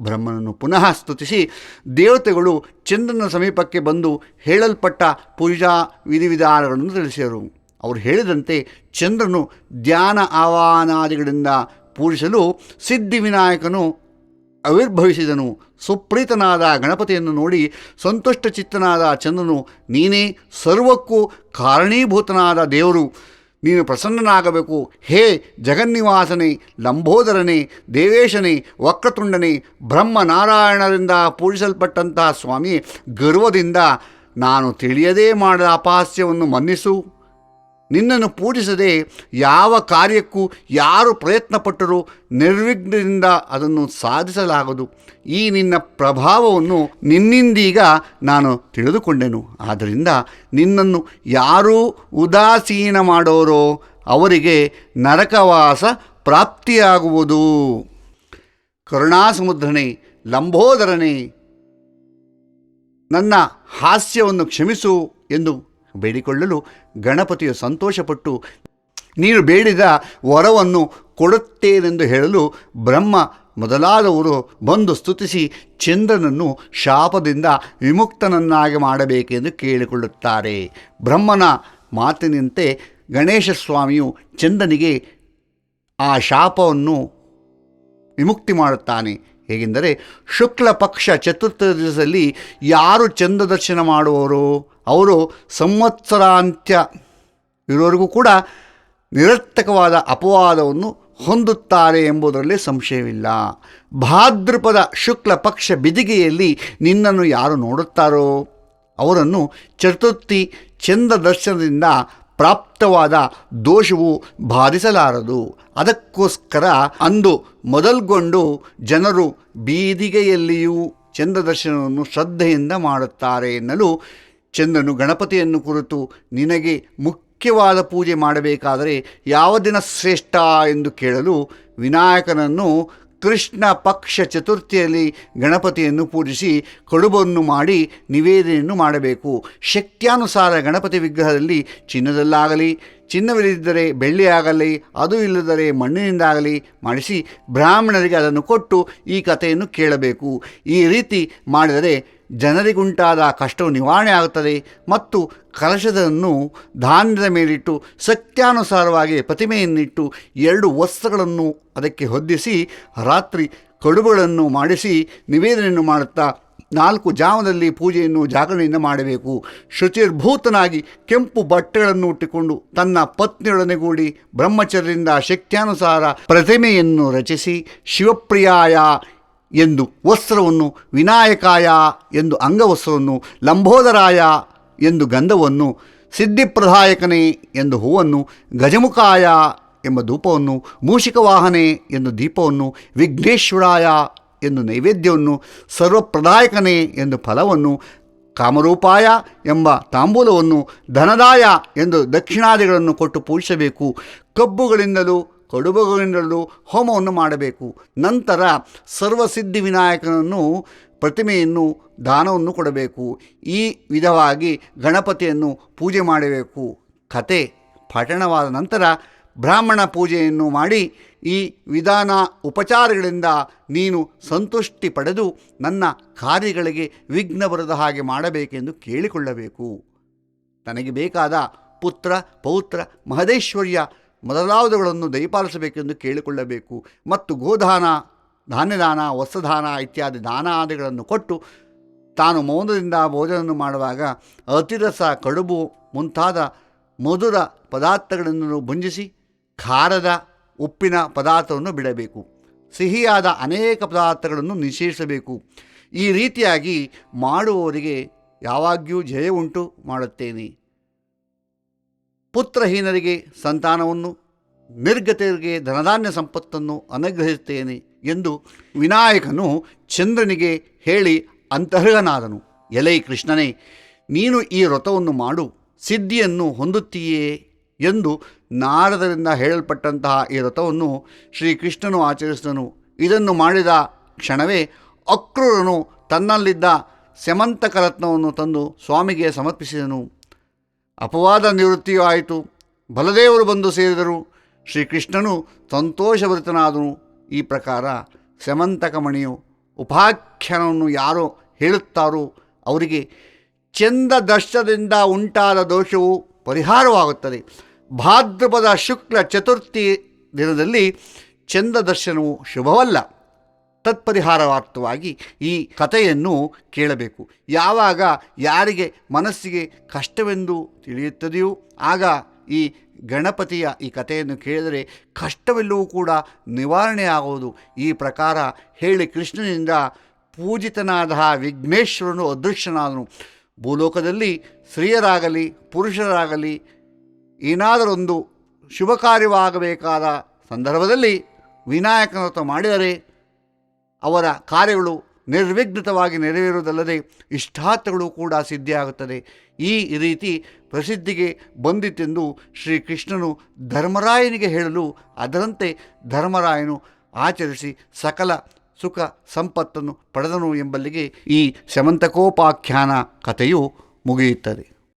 ಬ್ರಹ್ಮನನ್ನು ಪುನಃ ಸ್ತುತಿಸಿ ದೇವತೆಗಳು ಚಂದ್ರನ ಸಮೀಪಕ್ಕೆ ಬಂದು ಹೇಳಲ್ಪಟ್ಟ ಪೂಜಾ ವಿಧಿವಿಧಾನಗಳನ್ನು ತಿಳಿಸಿದರು. ಅವರು ಹೇಳಿದಂತೆ ಚಂದ್ರನು ಧ್ಯಾನ ಆಹ್ವಾನಾದಿಗಳಿಂದ ಪೂಜಿಸಲು ಸಿದ್ಧಿವಿನಾಯಕನು ಆವಿರ್ಭವಿಸಿದನು ಸುಪ್ರೀತನಾದ ಗಣಪತಿಯನ್ನು ನೋಡಿ ಸಂತುಷ್ಟ ಚಿತ್ತನಾದ ಚಂದ್ರನು, ನೀನೇ ಸರ್ವಕ್ಕೂ ಕಾರಣೀಭೂತನಾದ ದೇವರು. ನೀನು ಪ್ರಸನ್ನನಾಗಬೇಕು. ಹೇ ಜಗನ್ನಿವಾಸನೆ, ಲಂಬೋದರನೇ, ದೇವೇಶನೇ, ವಕ್ರತುಂಡನೇ, ಬ್ರಹ್ಮನಾರಾಯಣರಿಂದ ಪೂಜಿಸಲ್ಪಟ್ಟಂತಹ ಸ್ವಾಮಿ ಗರ್ವದಿಂದ ನಾನು ತಿಳಿಯದೇ ಮಾಡಿದ ಅಪಹಾಸ್ಯವನ್ನು ಮನ್ನಿಸು. ನಿನ್ನನ್ನು ಪೂಜಿಸದೆ ಯಾವ ಕಾರ್ಯಕ್ಕೂ ಯಾರು ಪ್ರಯತ್ನಪಟ್ಟರೂ ನಿರ್ವಿಘ್ನದಿಂದ ಅದನ್ನು ಸಾಧಿಸಲಾಗದು. ಈ ನಿನ್ನ ಪ್ರಭಾವವನ್ನು ನಿನ್ನಿಂದೀಗ ನಾನು ತಿಳಿದುಕೊಂಡೆನು. ಆದ್ದರಿಂದ ನಿನ್ನನ್ನು ಯಾರೂ ಉದಾಸೀನ ಮಾಡೋರೋ ಅವರಿಗೆ ನರಕವಾಸ ಪ್ರಾಪ್ತಿಯಾಗುವುದು. ಕರುಣಾಸಮುದ್ರನೇ, ಲಂಬೋದರನೇ, ನನ್ನ ಹಾಸ್ಯವನ್ನು ಕ್ಷಮಿಸು ಎಂದು ಬೇಡಿಕೊಳ್ಳಲು ಗಣಪತಿಯು ಸಂತೋಷಪಟ್ಟು, ನೀನು ಬೇಡಿದ ವರವನ್ನು ಕೊಡುತ್ತೇನೆಂದು ಹೇಳಲು ಬ್ರಹ್ಮ ಮೊದಲಾದವರು ಬಂದು ಸ್ತುತಿಸಿ ಚಂದ್ರನನ್ನು ಶಾಪದಿಂದ ವಿಮುಕ್ತನನ್ನಾಗಿ ಮಾಡಬೇಕೆಂದು ಕೇಳಿಕೊಳ್ಳುತ್ತಾರೆ. ಬ್ರಹ್ಮನ ಮಾತಿನಂತೆ ಗಣೇಶ ಸ್ವಾಮಿಯು ಚಂದ್ರನಿಗೆ ಆ ಶಾಪವನ್ನು ವಿಮುಕ್ತಿ ಮಾಡುತ್ತಾನೆ. ಹೇಗೆಂದರೆ ಶುಕ್ಲ ಪಕ್ಷ ಚತುರ್ಥ ಯಾರು ಚಂದ್ರ ದರ್ಶನ ಮಾಡುವವರು? ಅವರು ಸಂವತ್ಸರಾಂತ್ಯ ಇರೋರಿಗೂ ಕೂಡ ನಿರರ್ಥಕವಾದ ಅಪವಾದವನ್ನು ಹೊಂದುತ್ತಾರೆ ಎಂಬುದರಲ್ಲಿ ಸಂಶಯವಿಲ್ಲ. ಭಾದ್ರಪದ ಶುಕ್ಲ ಪಕ್ಷ ಬಿದಿಗೆಯಲ್ಲಿ ನಿನ್ನನ್ನು ಯಾರು ನೋಡುತ್ತಾರೋ? ಅವರನ್ನು ಚತುರ್ಥಿ ಚಂದ್ರ ದರ್ಶನದಿಂದ ಪ್ರಾಪ್ತವಾದ ದೋಷವು ಬಾಧಿಸಲಾರದು. ಅದಕ್ಕೋಸ್ಕರ ಅಂದು ಮೊದಲ್ಗೊಂಡು ಜನರು ಬೀದಿಗೆಯಲ್ಲಿಯೂ ಚಂದ್ರ ದರ್ಶನವನ್ನು ಶ್ರದ್ಧೆಯಿಂದ ಮಾಡುತ್ತಾರೆ ಎನ್ನಲು ಚಂದ್ರನು ಗಣಪತಿಯನ್ನು ಕುರಿತು ನಿನಗೆ ಮುಖ್ಯವಾದ ಪೂಜೆ ಮಾಡಬೇಕಾದರೆ ಯಾವ ದಿನ ಶ್ರೇಷ್ಠ ಎಂದು ಕೇಳಲು ವಿನಾಯಕನನ್ನು ಕೃಷ್ಣ ಪಕ್ಷ ಚತುರ್ಥಿಯಲ್ಲಿ ಗಣಪತಿಯನ್ನು ಪೂಜಿಸಿ ಕಡುಬನ್ನು ಮಾಡಿ ನಿವೇದನೆಯನ್ನು ಮಾಡಬೇಕು. ಶಕ್ತ್ಯಾನುಸಾರ ಗಣಪತಿ ವಿಗ್ರಹದಲ್ಲಿ ಚಿನ್ನದಲ್ಲಾಗಲಿ, ಚಿನ್ನವಿಲ್ಲದಿದ್ದರೆ ಬೆಳ್ಳಿಯಾಗಲಿ, ಅದು ಇಲ್ಲದರೆ ಮಣ್ಣಿನಿಂದಾಗಲಿ ಮಾಡಿಸಿ ಬ್ರಾಹ್ಮಣರಿಗೆ ಅದನ್ನು ಕೊಟ್ಟು ಈ ಕಥೆಯನ್ನು ಕೇಳಬೇಕು. ಈ ರೀತಿ ಮಾಡಿದರೆ ಜನರಿಗುಂಟಾದ ಕಷ್ಟವು ನಿವಾರಣೆ ಆಗುತ್ತದೆ ಮತ್ತು ಕಲಶದನ್ನು ಧಾನ್ಯದ ಮೇಲಿಟ್ಟು ಸತ್ಯಾನುಸಾರವಾಗಿ ಪ್ರತಿಮೆಯನ್ನಿಟ್ಟು ಎರಡು ವಸ್ತ್ರಗಳನ್ನು ಅದಕ್ಕೆ ಹೊದ್ದಿಸಿ ರಾತ್ರಿ ಕಡುಬುಗಳನ್ನು ಮಾಡಿಸಿ ನಿವೇದನೆಯನ್ನು ಮಾಡುತ್ತಾ ನಾಲ್ಕು ಜಾಮದಲ್ಲಿ ಪೂಜೆಯನ್ನು ಜಾಗರಣೆಯಿಂದ ಮಾಡಬೇಕು. ಶುಚಿರ್ಭೂತನಾಗಿ ಕೆಂಪು ಬಟ್ಟೆಗಳನ್ನು ಉಟ್ಟಿಕೊಂಡು ತನ್ನ ಪತ್ನಿಯೊಡನೆಗೂಡಿ ಬ್ರಹ್ಮಚರ್ಯದಿಂದ ಶಕ್ತ್ಯಾನುಸಾರ ಪ್ರತಿಮೆಯನ್ನು ರಚಿಸಿ ಶಿವಪ್ರಿಯಾಯ ಎಂದು ವಸ್ತ್ರವನ್ನು ವಿನಾಯಕಾಯ ಎಂದು ಅಂಗವಸ್ತ್ರವನ್ನು, ಲಂಬೋದರಾಯ ಎಂದು ಗಂಧವನ್ನು, ಸಿದ್ಧಿಪ್ರದಾಯಕನೇ ಎಂದು ಹೂವನ್ನು, ಗಜಮುಖಾಯ ಎಂಬ ಧೂಪವನ್ನು, ಮೂಷಿಕವಾಹನೆ ಎಂದು ದೀಪವನ್ನು, ವಿಘ್ನೇಶ್ವರಾಯ ಎಂದು ನೈವೇದ್ಯವನ್ನು, ಸರ್ವಪ್ರದಾಯಕನೇ ಎಂದು ಫಲವನ್ನು, ಕಾಮರೂಪಾಯ ಎಂಬ ತಾಂಬೂಲವನ್ನು, ಧನದಾಯ ಎಂದು ದಕ್ಷಿಣಾದಿಗಳನ್ನು ಕೊಟ್ಟು ಪೂಜಿಸಬೇಕು. ಕಬ್ಬುಗಳಿಂದಲೂ ಕಡುಬುಗಳಿಂದಲೂ ಹೋಮವನ್ನು ಮಾಡಬೇಕು. ನಂತರ ಸರ್ವಸಿದ್ಧಿ ವಿನಾಯಕನನ್ನು ಪ್ರತಿಮೆಯನ್ನು ದಾನವನ್ನು ಕೊಡಬೇಕು. ಈ ವಿಧವಾಗಿ ಗಣಪತಿಯನ್ನು ಪೂಜೆ ಮಾಡಬೇಕು. ಕತೆ ಪಠಣವಾದ ನಂತರ ಬ್ರಾಹ್ಮಣ ಪೂಜೆಯನ್ನು ಮಾಡಿ ಈ ವಿಧಾನ ಉಪಚಾರಗಳಿಂದ ನೀನು ಸಂತುಷ್ಟಿ ಪಡೆದು ನನ್ನ ಕಾರ್ಯಗಳಿಗೆ ವಿಘ್ನ ಬರದ ಹಾಗೆ ಮಾಡಬೇಕೆಂದು ಕೇಳಿಕೊಳ್ಳಬೇಕು. ತನಗೆ ಬೇಕಾದ ಪುತ್ರ, ಪೌತ್ರ, ಮಹದೇಶ್ವರ್ಯ ಮೊದಲಾದವುಗಳನ್ನು ದಯಪಾಲಿಸಬೇಕೆಂದು ಕೇಳಿಕೊಳ್ಳಬೇಕು. ಮತ್ತು ಗೋದಾನ, ಧಾನ್ಯದಾನ, ವಸ್ತ್ರದಾನ ಇತ್ಯಾದಿ ದಾನಾದಿಗಳನ್ನು ಕೊಟ್ಟು ತಾನು ಮೌನದಿಂದ ಭೋಜನವನ್ನು ಮಾಡುವಾಗ ಅತಿರಸ, ಕಡುಬು ಮುಂತಾದ ಮಧುರ ಪದಾರ್ಥಗಳನ್ನು ಭುಂಜಿಸಿ ಖಾರದ, ಉಪ್ಪಿನ ಪದಾರ್ಥವನ್ನು ಬಿಡಬೇಕು. ಸಿಹಿಯಾದ ಅನೇಕ ಪದಾರ್ಥಗಳನ್ನು ನಿಷೇಧಿಸಬೇಕು. ಈ ರೀತಿಯಾಗಿ ಮಾಡುವವರಿಗೆ ಯಾವಾಗ್ಯೂ ಜಯ ಉಂಟು ಮಾಡುತ್ತೇನೆ. ಪುತ್ರಹೀನರಿಗೆ ಸಂತಾನವನ್ನು ನಿರ್ಗತರಿಗೆ ಧನಧಾನ್ಯ ಸಂಪತ್ತನ್ನು ಅನುಗ್ರಹಿಸುತ್ತೇನೆ ಎಂದು ವಿನಾಯಕನು ಚಂದ್ರನಿಗೆ ಹೇಳಿ ಅಂತರ್ಗನಾದನು. ಎಲೈ ಕೃಷ್ಣನೇ, ನೀನು ಈ ವ್ರತವನ್ನು ಮಾಡು, ಸಿದ್ಧಿಯನ್ನು ಹೊಂದುತ್ತೀಯೇ ಎಂದು ನಾರದರಿಂದ ಹೇಳಲ್ಪಟ್ಟಂತಹ ಈ ವ್ರತವನ್ನು ಶ್ರೀಕೃಷ್ಣನು ಆಚರಿಸಿದನು. ಇದನ್ನು ಮಾಡಿದ ಕ್ಷಣವೇ ಅಕ್ರೂರನು ತನ್ನಲ್ಲಿದ್ದ ಸ್ಯಮಂತಕರತ್ನವನ್ನು ತಂದು ಸ್ವಾಮಿಗೆ ಸಮರ್ಪಿಸಿದನು. ಅಪವಾದ ನಿವೃತ್ತಿಯೂ ಆಯಿತು. ಬಲದೇವರು ಬಂದು ಸೇರಿದರು. ಶ್ರೀಕೃಷ್ಣನು ಸಂತೋಷಭರಿತನಾದನು. ಈ ಪ್ರಕಾರ ಸ್ಯಮಂತಕಮಣಿಯು ಉಪಾಖ್ಯಾನವನ್ನು ಯಾರು ಹೇಳುತ್ತಾರೋ ಅವರಿಗೆ ಚಂದ ದರ್ಶನದಿಂದ ಉಂಟಾದ ದೋಷವು ಪರಿಹಾರವಾಗುತ್ತದೆ. ಭಾದ್ರಪದ ಶುಕ್ಲ ಚತುರ್ಥಿ ದಿನದಲ್ಲಿ ಚಂದ ದರ್ಶನವು ಶುಭವಲ್ಲ. ತತ್ಪರಿಹಾರಾರ್ಥವಾಗಿ ಈ ಕಥೆಯನ್ನು ಕೇಳಬೇಕು. ಯಾವಾಗ ಯಾರಿಗೆ ಮನಸ್ಸಿಗೆ ಕಷ್ಟವೆಂದು ತಿಳಿಯುತ್ತದೆಯೋ ಆಗ ಈ ಗಣಪತಿಯ ಈ ಕಥೆಯನ್ನು ಕೇಳಿದರೆ ಕಷ್ಟವೆಲ್ಲವೂ ಕೂಡ ನಿವಾರಣೆ ಆಗುವುದು ಈ ಪ್ರಕಾರ ಹೇಳಿ ಕೃಷ್ಣನಿಂದ ಪೂಜಿತನಾದ ವಿಘ್ನೇಶ್ವರನು ಅದೃಶ್ಯನಾದನು ಭೂಲೋಕದಲ್ಲಿ ಸ್ತ್ರೀಯರಾಗಲಿ, ಪುರುಷರಾಗಲಿ ಏನಾದರೊಂದು ಶುಭ ಕಾರ್ಯವಾಗಬೇಕಾದ ಸಂದರ್ಭದಲ್ಲಿ ವಿನಾಯಕನ ಮಾಡಿದರೆ ಅವರ ಕಾರ್ಯಗಳು ನಿರ್ವಿಘ್ನತವಾಗಿ ನೆರವೇರುವುದಲ್ಲದೆ ಇಷ್ಟಾರ್ಥಗಳು ಕೂಡ ಸಿದ್ಧಿಯಾಗುತ್ತದೆ. ಈ ರೀತಿ ಪ್ರಸಿದ್ಧಿಗೆ ಬಂದಿತೆಂದು ಶ್ರೀಕೃಷ್ಣನು ಧರ್ಮರಾಯನಿಗೆ ಹೇಳಲು ಅದರಂತೆ ಧರ್ಮರಾಯನು ಆಚರಿಸಿ ಸಕಲ ಸುಖ ಸಂಪತ್ತನ್ನು ಪಡೆದನು ಎಂಬಲ್ಲಿಗೆ ಈ ಶಮಂತಕೋಪಾಖ್ಯಾನ ಕಥೆಯು ಮುಗಿಯುತ್ತದೆ.